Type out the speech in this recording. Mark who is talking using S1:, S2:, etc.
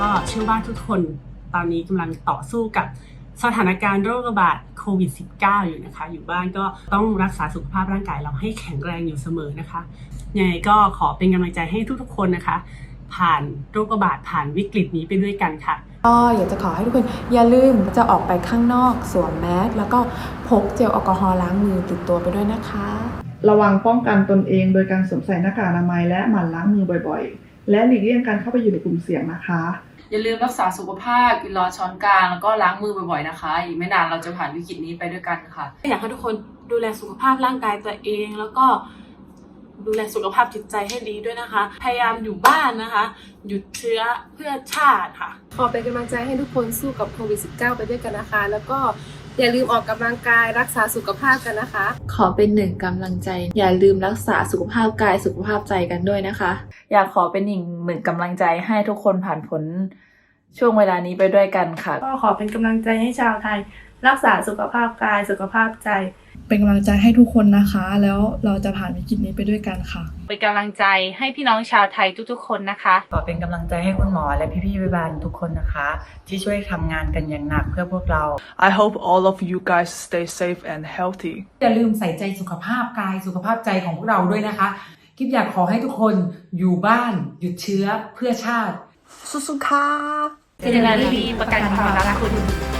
S1: ก็เชื่อว่าทุกคนตอนนี้กำลังต่อสู้กับสถานการณ์โรคระบาดโควิด -19 อยู่นะคะ อยู่บ้านก็ต้องรักษาสุขภาพร่างกายเราให้แข็งแรงอยู่เสมอนะคะยังไงก็ขอเป็นกำลังใจให้ทุกๆคนนะคะ ผ่านโรคระบาดผ่านวิกฤตนี้ไปด้วยกันค่ะ
S2: ก็อยากจะขอให้ทุกคนอย่าลืมจะออกไปข้างนอกสวมแมสแล้วก็พกเจลแอลกอฮอล์ล้างมือติดตัวไปด้วยนะคะ
S3: ระวังป้องกันตนเองโดยการสวมใส่หน้ากากอนามัยและหมั่นล้างมือบ่อยๆ และหลีกเลี่ยงการเข้าไปอยู่ในกลุ่มเสี่ยงนะคะ
S4: อย่าลืมรักษาสุขภาพกินร้อนช้อนกลางแล้วก็ล้างมือบ่อยๆนะคะ อีกไม่นานเราจะผ่านวิกฤตนี้ไปด้วยกันค่ะ
S1: อยากให้ทุกคนดูแลสุขภาพร่างกายตัวเอง แล้วก็ดูแลสุขภาพจิตใจให้ดีด้วยนะคะ พยายามอยู่บ้านนะคะ หยุดเชื้อเพื่อชาติค่ะ
S5: ขอเป็นกำลังใจให้ทุกคนสู้กับโควิด -19 ไปด้วยกันนะคะ แล้วก็ อย่าลืมออกกำลังกายรักษาสุขภาพกันนะคะ
S6: ขอเป็นหนึ่งกำลังใจ อย่าลืมรักษาสุขภาพกายสุขภาพใจกันด้วยนะคะ
S7: อยากขอเป็นอีกหนึ่งกำลังใจให้ทุกคนผ่านผลช่วงเวลานี้ไปด้วยกันค่ะ
S8: ก็ขอเป็นกำลังใจให้ชาวไทย รักษาสุขภาพกายสุขภาพใจ
S9: เป็นกำลังใจให้ทุกคนนะคะ แล้วเราจะผ่านวิกฤตนี้ไปด้วยกันค่ะ
S10: เป็นกำลังใจให้พี่น้องชาวไทยทุกๆ คนนะคะ
S11: ขอเป็นกำลังใจให้คุณหมอและพี่ๆพยาบาลทุกคนนะคะ ที่ช่วยทำงานกันอย่างหนักเพื่อพวกเรา
S12: I hope all of you guys stay safe and healthy
S13: อย่าลืมใส่ใจสุขภาพกายสุขภาพใจของพวกเราด้วยนะคะกิฟอยากขอให้ทุกคนอยู่บ้าน หยุดเชื้อเพื่อชาติ
S9: สุสุค่ะ
S10: เจเนอเรลลี่ประกันความรักคุณ